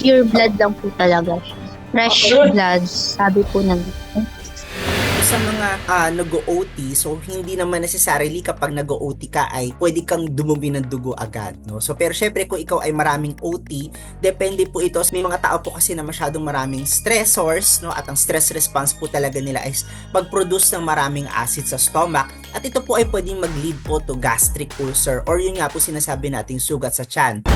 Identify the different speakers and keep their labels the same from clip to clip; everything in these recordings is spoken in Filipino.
Speaker 1: pure blood lang po talaga siya. Fresh blood, sabi po ng
Speaker 2: sa mga ah, nag-OT, so hindi naman necessarily kapag nag-OT ka ay pwede kang dumumi ng dugo agad, no? So pero syempre kung ikaw ay maraming OT, depende po ito. May mga tao po kasi na masyadong maraming stressors, no? At ang stress response po talaga nila is mag-produce ng maraming acid sa stomach at ito po ay pwedeng mag-lead po to gastric ulcer or yun nga po sinasabi nating sugat sa tiyan.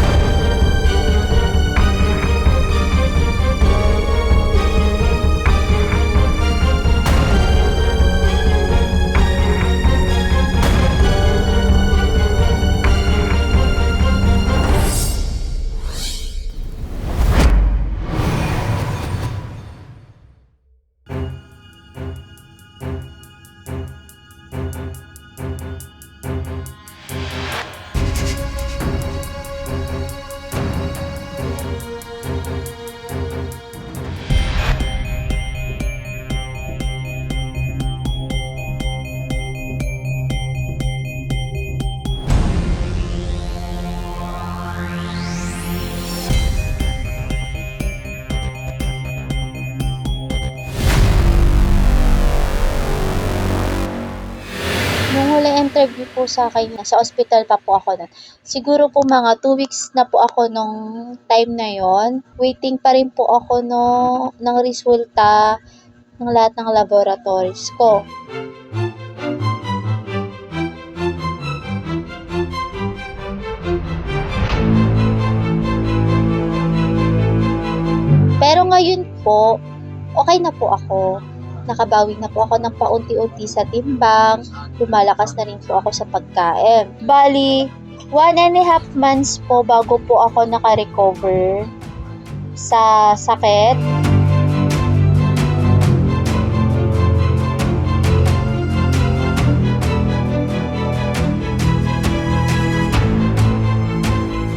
Speaker 3: Nung huli interview po sa akin, sa hospital pa po ako nun. Siguro po mga 2 weeks na po ako nung time na yon. Waiting pa rin po ako no, ng resulta ng lahat ng laboratories ko. Pero ngayon po, okay na po ako. Nakabawi na po ako ng paunti-unti sa timbang, lumalakas na rin po ako sa pagkain. Bali, one and a half months po bago po ako naka-recover sa sakit.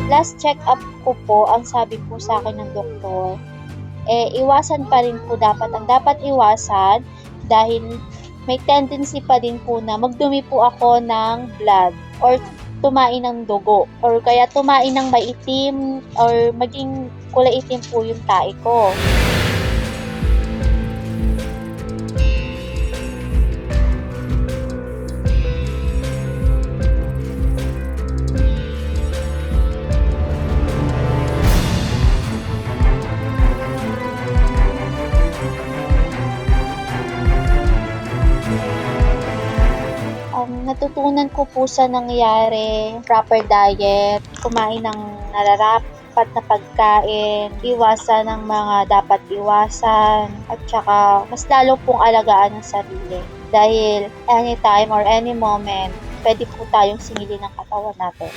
Speaker 3: Last check-up ko po, ang sabi po sa akin ng doktor, eh, iwasan pa rin po dapat. Ang dapat iwasan dahil may tendency pa din po na magdumi po ako ng blood or tumain ng dugo or kaya tumain ng maitim or maging kulay itim po yung tae ko. Natutunan ko po sa nangyari, proper diet, kumain ng nararapat na pagkain, iwasan ng mga dapat iwasan, at saka mas lalo pong alagaan ang sarili. Dahil anytime or any moment, pwede po tayong singilin ng katawan natin.